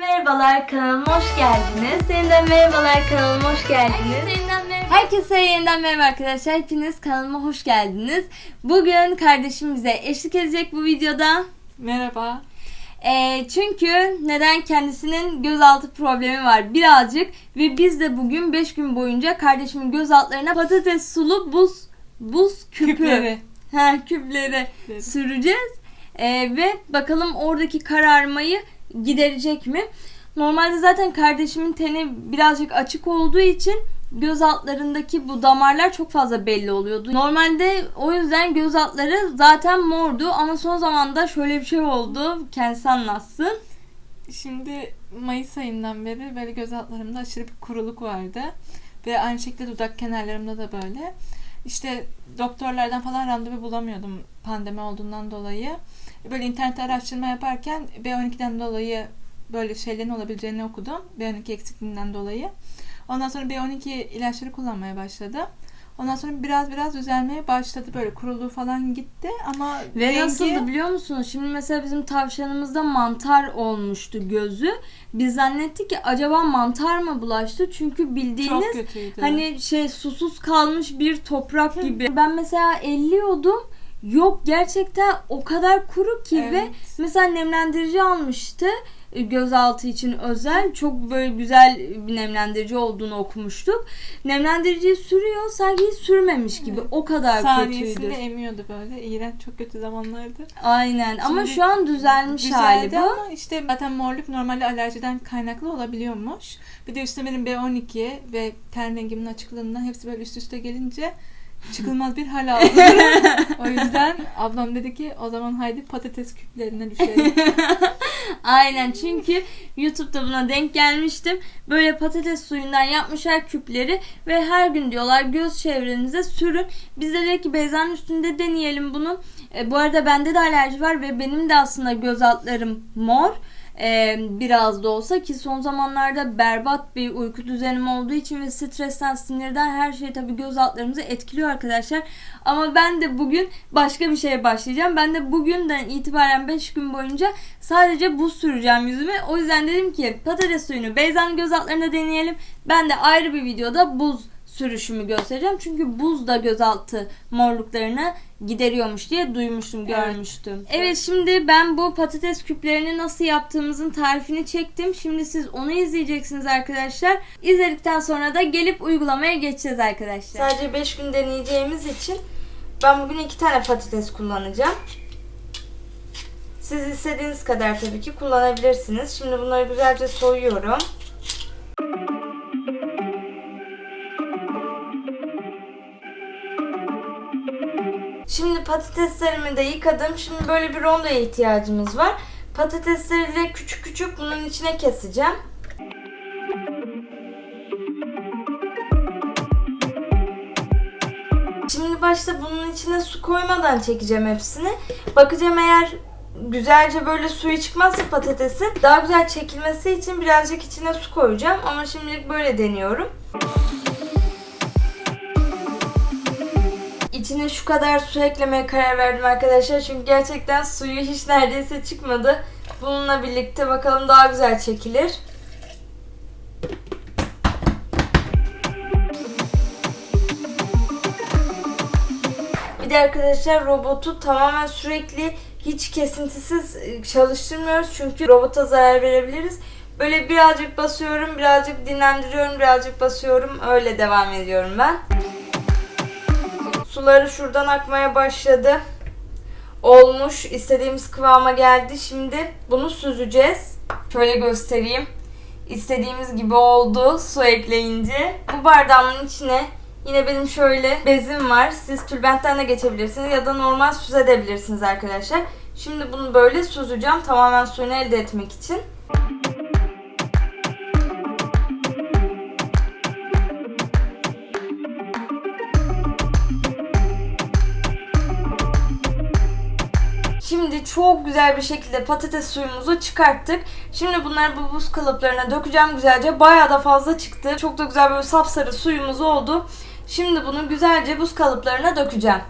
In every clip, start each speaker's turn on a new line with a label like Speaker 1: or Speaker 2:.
Speaker 1: merhabalar kanalıma hoş geldiniz. Yeniden merhabalar kanalıma hoş geldiniz.
Speaker 2: Yeniden merhaba.
Speaker 1: Herkese yeniden merhaba arkadaşlar. Hepiniz kanalıma hoş geldiniz. Bugün kardeşim bize eşlik edecek bu videoda.
Speaker 2: Merhaba.
Speaker 1: Ee, çünkü neden kendisinin gözaltı problemi var birazcık ve biz de bugün 5 gün boyunca kardeşimin gözaltlarına patates sulu buz buz küpü
Speaker 2: Küpleri.
Speaker 1: Ha, küpleri
Speaker 2: Küpleri.
Speaker 1: süreceğiz. Ee, ve bakalım oradaki kararmayı giderecek mi? Normalde zaten kardeşimin teni birazcık açık olduğu için göz altlarındaki bu damarlar çok fazla belli oluyordu. Normalde o yüzden göz altları zaten mordu ama son zamanda şöyle bir şey oldu. Kendisi anlatsın.
Speaker 2: Şimdi Mayıs ayından beri böyle göz altlarımda aşırı bir kuruluk vardı. Ve aynı şekilde dudak kenarlarımda da böyle. İşte doktorlardan falan randevu bulamıyordum pandemi olduğundan dolayı. Böyle internette araştırma yaparken B12'den dolayı böyle şeylerin olabileceğini okudum. B12 eksikliğinden dolayı. Ondan sonra B12 ilaçları kullanmaya başladım. Ondan sonra biraz biraz düzelmeye başladı. Böyle kuruluğu falan gitti ama
Speaker 1: Ve
Speaker 2: rengi-
Speaker 1: nasıldı biliyor musunuz? Şimdi mesela bizim tavşanımızda mantar olmuştu gözü. Biz zannettik ki acaba mantar mı bulaştı? Çünkü bildiğiniz. Hani şey susuz kalmış bir toprak gibi. Ben mesela elliyordum. Yok gerçekten o kadar kuru ki ve
Speaker 2: Evet.
Speaker 1: mesela nemlendirici almıştı gözaltı için özel. Çok böyle güzel bir nemlendirici olduğunu okumuştuk. Nemlendiriciyi sürüyor sanki hiç sürmemiş gibi. O kadar
Speaker 2: saniyesinde
Speaker 1: kötüydü.
Speaker 2: emiyordu böyle. İğrenç çok kötü zamanlardı.
Speaker 1: Aynen ama
Speaker 2: Şimdi
Speaker 1: şu an düzelmiş
Speaker 2: Güzeldi
Speaker 1: hali bu.
Speaker 2: ama işte zaten morluk normalde alerjiden kaynaklı olabiliyormuş. Bir de üstüne benim B12 ve ten rengimin açıklığından hepsi böyle üst üste gelince çıkılmaz bir hal aldı. o yüzden ablam dedi ki o zaman haydi patates küplerine düşelim.
Speaker 1: Aynen çünkü YouTube'da buna denk gelmiştim. Böyle patates suyundan yapmışlar küpleri ve her gün diyorlar göz çevrenize sürün. Biz de ki Beyza'nın üstünde deneyelim bunu. E, bu arada bende de alerji var ve benim de aslında göz altlarım mor. E, biraz da olsa ki son zamanlarda berbat bir uyku düzenim olduğu için ve stresten sinirden her şey tabii göz altlarımızı etkiliyor arkadaşlar. Ama ben de bugün başka bir şeye başlayacağım. Ben de bugünden itibaren 5 gün boyunca sadece buz süreceğim yüzüme. O yüzden dedim ki patates suyunu Beyza'nın göz altlarında deneyelim. Ben de ayrı bir videoda buz sürüşümü göstereceğim. Çünkü buz da gözaltı morluklarını gideriyormuş diye duymuştum,
Speaker 2: Evet.
Speaker 1: görmüştüm. Evet şimdi ben bu patates küplerini nasıl yaptığımızın tarifini çektim. Şimdi siz onu izleyeceksiniz arkadaşlar. İzledikten sonra da gelip uygulamaya geçeceğiz arkadaşlar. Sadece 5 gün deneyeceğimiz için ben bugün 2 tane patates kullanacağım. Siz istediğiniz kadar tabii ki kullanabilirsiniz. Şimdi bunları güzelce soyuyorum. Şimdi patateslerimi de yıkadım. Şimdi böyle bir rondoya ihtiyacımız var. Patatesleri de küçük küçük bunun içine keseceğim. Şimdi başta bunun içine su koymadan çekeceğim hepsini. Bakacağım eğer güzelce böyle suyu çıkmazsa patatesin daha güzel çekilmesi için birazcık içine su koyacağım. Ama şimdilik böyle deniyorum. İçine şu kadar su eklemeye karar verdim arkadaşlar. Çünkü gerçekten suyu hiç neredeyse çıkmadı. Bununla birlikte bakalım daha güzel çekilir. Bir de arkadaşlar robotu tamamen sürekli hiç kesintisiz e, çalıştırmıyoruz. Çünkü robota zarar verebiliriz. Böyle birazcık basıyorum, birazcık dinlendiriyorum, birazcık basıyorum. Öyle devam ediyorum ben. Suları şuradan akmaya başladı. Olmuş. istediğimiz kıvama geldi. Şimdi bunu süzeceğiz. Şöyle göstereyim. İstediğimiz gibi oldu su ekleyince. Bu bardağımın içine yine benim şöyle bezim var. Siz tülbentten de geçebilirsiniz ya da normal süzebilirsiniz arkadaşlar. Şimdi bunu böyle süzeceğim tamamen suyunu elde etmek için. Çok güzel bir şekilde patates suyumuzu çıkarttık. Şimdi bunları bu buz kalıplarına dökeceğim güzelce. Bayağı da fazla çıktı. Çok da güzel böyle sapsarı suyumuz oldu. Şimdi bunu güzelce buz kalıplarına dökeceğim.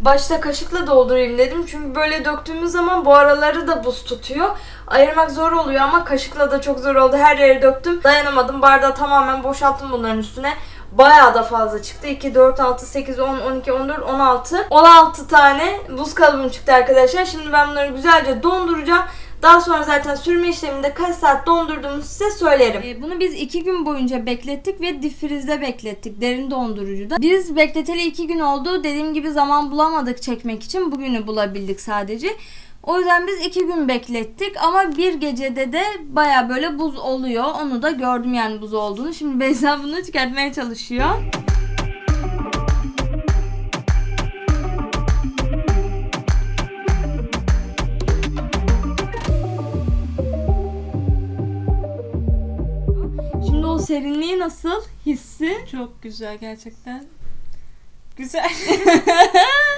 Speaker 1: Başta kaşıkla doldurayım dedim. Çünkü böyle döktüğümüz zaman bu araları da buz tutuyor. Ayırmak zor oluyor ama kaşıkla da çok zor oldu. Her yere döktüm. Dayanamadım. Bardağı tamamen boşalttım bunların üstüne. Bayağı da fazla çıktı. 2, 4, 6, 8, 10, 12, 14, 16. 16 tane buz kalıbım çıktı arkadaşlar. Şimdi ben bunları güzelce donduracağım. Daha sonra zaten sürme işleminde kaç saat dondurduğumu size söylerim. Ee, bunu biz iki gün boyunca beklettik ve difrizde beklettik. Derin dondurucuda. Biz bekleteli iki gün oldu. Dediğim gibi zaman bulamadık çekmek için. Bugünü bulabildik sadece. O yüzden biz iki gün beklettik ama bir gecede de baya böyle buz oluyor. Onu da gördüm yani buz olduğunu. Şimdi Beyza bunu çıkartmaya çalışıyor. Şimdi o serinliği nasıl? Hissi?
Speaker 2: Çok güzel gerçekten. Güzel.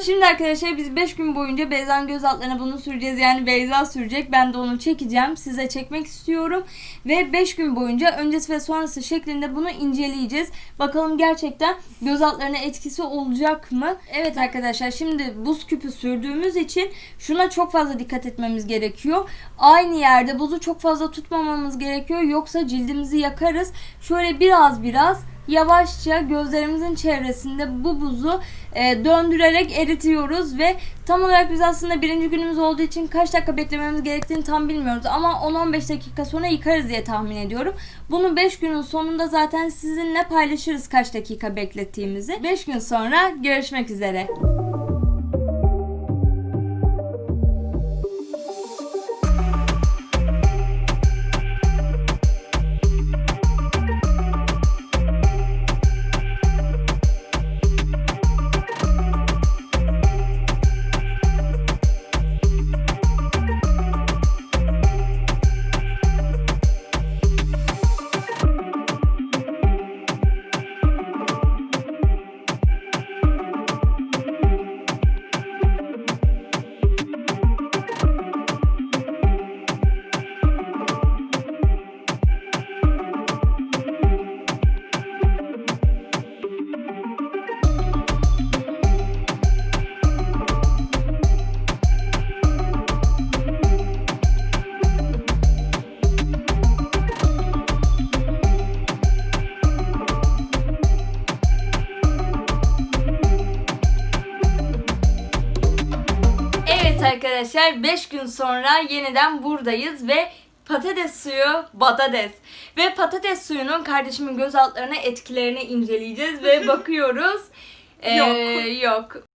Speaker 1: Şimdi arkadaşlar biz 5 gün boyunca Beyza'nın göz altlarına bunu süreceğiz. Yani Beyza sürecek. Ben de onu çekeceğim. Size çekmek istiyorum. Ve 5 gün boyunca öncesi ve sonrası şeklinde bunu inceleyeceğiz. Bakalım gerçekten göz altlarına etkisi olacak mı? Evet arkadaşlar şimdi buz küpü sürdüğümüz için şuna çok fazla dikkat etmemiz gerekiyor. Aynı yerde buzu çok fazla tutmamamız gerekiyor. Yoksa cildimizi yakarız. Şöyle biraz biraz yavaşça gözlerimizin çevresinde bu buzu e, döndürerek eritiyoruz ve tam olarak biz aslında birinci günümüz olduğu için kaç dakika beklememiz gerektiğini tam bilmiyoruz ama 10-15 dakika sonra yıkarız diye tahmin ediyorum. Bunu 5 günün sonunda zaten sizinle paylaşırız kaç dakika beklettiğimizi. 5 gün sonra görüşmek üzere. Arkadaşlar 5 gün sonra yeniden buradayız ve patates suyu patates. Ve patates suyunun kardeşimin göz altlarına etkilerini inceleyeceğiz ve bakıyoruz. Ee,
Speaker 2: Yok.
Speaker 1: yok.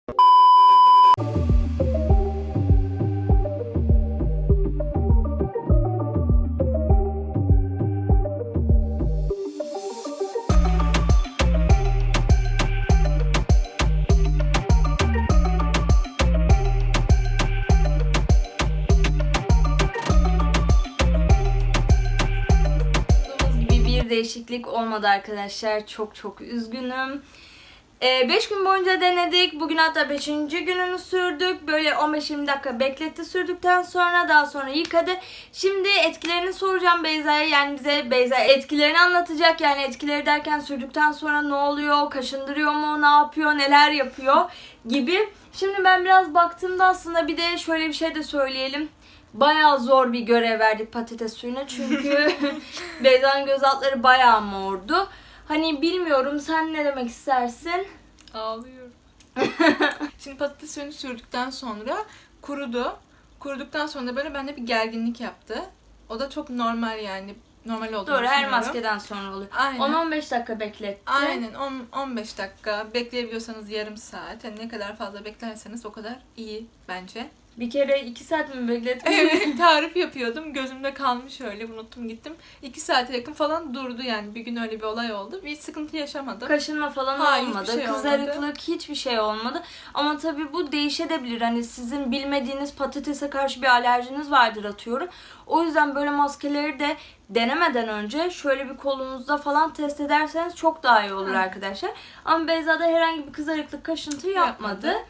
Speaker 1: Değişiklik olmadı arkadaşlar. Çok çok üzgünüm. 5 gün boyunca denedik. Bugün hatta 5. gününü sürdük. Böyle 15-20 dakika bekletti sürdükten sonra daha sonra yıkadı. Şimdi etkilerini soracağım Beyza'ya. Yani bize Beyza etkilerini anlatacak. Yani etkileri derken sürdükten sonra ne oluyor? Kaşındırıyor mu? Ne yapıyor? Neler yapıyor? Gibi. Şimdi ben biraz baktığımda aslında bir de şöyle bir şey de söyleyelim. Bayağı zor bir görev verdik patates suyuna çünkü Beyza'nın göz altları bayağı mordu. Hani bilmiyorum sen ne demek istersin?
Speaker 2: Ağlıyorum. Şimdi patates suyunu sürdükten sonra kurudu. Kuruduktan sonra da böyle bende bir gerginlik yaptı. O da çok normal yani. Normal olduğunu
Speaker 1: Doğru her maskeden sonra oluyor.
Speaker 2: Aynen.
Speaker 1: 10-15 dakika bekletti.
Speaker 2: Aynen 10 15 dakika bekleyebiliyorsanız yarım saat. Yani ne kadar fazla beklerseniz o kadar iyi bence.
Speaker 1: Bir kere 2 saat mi beklettin?
Speaker 2: Evet tarif yapıyordum. Gözümde kalmış öyle unuttum gittim. 2 saate yakın falan durdu yani. Bir gün öyle bir olay oldu. Bir sıkıntı yaşamadım.
Speaker 1: Kaşınma falan
Speaker 2: Hayır,
Speaker 1: olmadı.
Speaker 2: şey
Speaker 1: Kızarıklık hiçbir şey olmadı. Ama tabii bu değişebilir. Hani sizin bilmediğiniz patatese karşı bir alerjiniz vardır atıyorum. O yüzden böyle maskeleri de denemeden önce şöyle bir kolunuzda falan test ederseniz çok daha iyi olur
Speaker 2: Hı.
Speaker 1: arkadaşlar. Ama Beyza'da herhangi bir kızarıklık kaşıntı yapmadı.
Speaker 2: Yapmadı.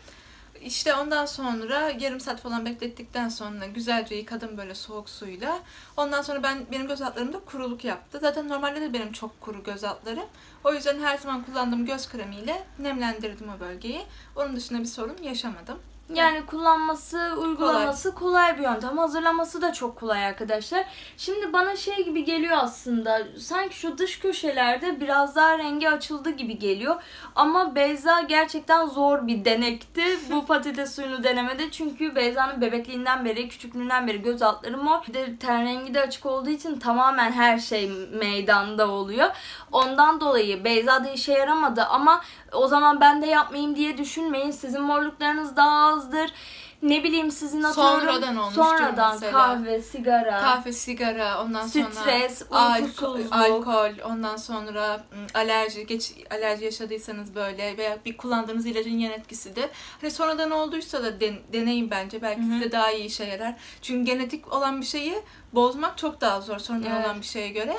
Speaker 2: İşte ondan sonra yarım saat falan beklettikten sonra güzelce yıkadım böyle soğuk suyla. Ondan sonra ben benim göz altlarımda kuruluk yaptı. Zaten normalde de benim çok kuru göz altlarım. O yüzden her zaman kullandığım göz kremiyle nemlendirdim o bölgeyi. Onun dışında bir sorun yaşamadım.
Speaker 1: Yani kullanması, uygulaması kolay. bir yöntem. Hazırlaması da çok kolay arkadaşlar. Şimdi bana şey gibi geliyor aslında. Sanki şu dış köşelerde biraz daha rengi açıldı gibi geliyor. Ama Beyza gerçekten zor bir denekti bu patates suyunu denemede. Çünkü Beyza'nın bebekliğinden beri, küçüklüğünden beri göz altları mor. Bir de ten rengi de açık olduğu için tamamen her şey meydanda oluyor. Ondan dolayı Beyza'da işe yaramadı ama o zaman ben de yapmayayım diye düşünmeyin. Sizin morluklarınız daha azdır. Ne bileyim sizin atıyorum.
Speaker 2: Sonradan olmuştur
Speaker 1: Sonradan
Speaker 2: mesela.
Speaker 1: kahve, sigara.
Speaker 2: Kahve, sigara, ondan sonra
Speaker 1: Stres,
Speaker 2: alko-
Speaker 1: uykusuzluk.
Speaker 2: alkol, ondan sonra ım, alerji, geç alerji yaşadıysanız böyle veya bir kullandığınız ilacın yan etkisidir. Hani sonradan olduysa da den- deneyin bence. Belki
Speaker 1: Hı hı.
Speaker 2: size daha iyi işe yarar. Çünkü genetik olan bir şeyi bozmak çok daha zor sonradan
Speaker 1: Evet.
Speaker 2: olan bir şeye göre.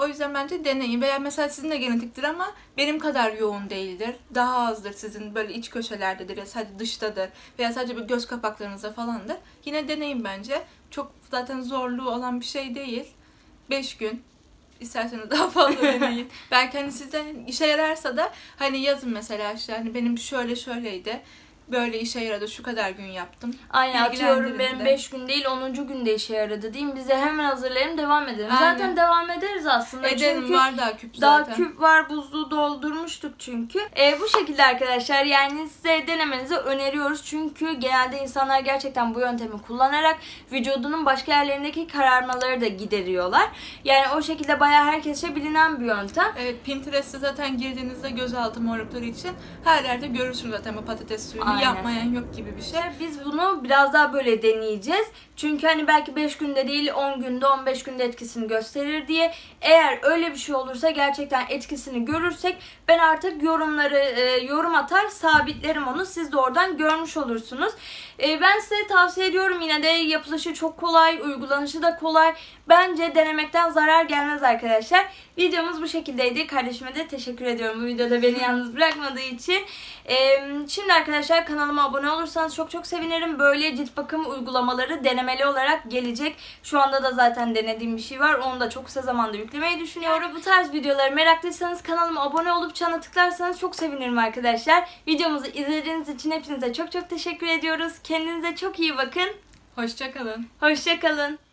Speaker 2: O yüzden bence deneyin. Veya mesela sizin de genetiktir ama benim kadar yoğun değildir. Daha azdır sizin böyle iç köşelerdedir ya sadece dıştadır veya sadece bir göz kapaklarınızda falandır. Yine deneyin bence. Çok zaten zorluğu olan bir şey değil. 5 gün isterseniz daha fazla deneyin. Belki hani sizden işe yararsa da hani yazın mesela işte hani benim şöyle şöyleydi. Böyle işe yaradı şu kadar gün yaptım.
Speaker 1: Aynen atıyorum
Speaker 2: de.
Speaker 1: 5 gün değil 10. günde işe yaradı diyeyim. Bize hemen hazırlayalım devam edelim.
Speaker 2: Aynen.
Speaker 1: Zaten devam ederiz aslında.
Speaker 2: Ederim
Speaker 1: çünkü
Speaker 2: var daha küp
Speaker 1: Daha
Speaker 2: zaten.
Speaker 1: küp var buzluğu doldurmuştuk çünkü. E, bu şekilde arkadaşlar yani size denemenizi öneriyoruz. Çünkü genelde insanlar gerçekten bu yöntemi kullanarak vücudunun başka yerlerindeki kararmaları da gideriyorlar. Yani o şekilde bayağı herkese bilinen bir yöntem.
Speaker 2: Evet Pinterest'e zaten girdiğinizde gözaltı morlukları için her yerde görürsünüz zaten bu patates suyunu
Speaker 1: Aynen.
Speaker 2: Yapmayan yok gibi bir şey.
Speaker 1: Biz bunu biraz daha böyle deneyeceğiz. Çünkü hani belki 5 günde değil 10 günde 15 günde etkisini gösterir diye. Eğer öyle bir şey olursa gerçekten etkisini görürsek ben artık yorumları e, yorum atar sabitlerim onu. Siz de oradan görmüş olursunuz. E, ben size tavsiye ediyorum yine de yapılışı çok kolay, uygulanışı da kolay. Bence denemekten zarar gelmez arkadaşlar. Videomuz bu şekildeydi. Kardeşime de teşekkür ediyorum bu videoda beni yalnız bırakmadığı için. Şimdi arkadaşlar kanalıma abone olursanız çok çok sevinirim. Böyle cilt bakım uygulamaları denemeli olarak gelecek. Şu anda da zaten denediğim bir şey var. Onu da çok kısa zamanda yüklemeyi düşünüyorum. Bu tarz videoları meraklıysanız kanalıma abone olup çana tıklarsanız çok sevinirim arkadaşlar. Videomuzu izlediğiniz için hepinize çok çok teşekkür ediyoruz. Kendinize çok iyi bakın.
Speaker 2: Hoşçakalın.
Speaker 1: Hoşçakalın.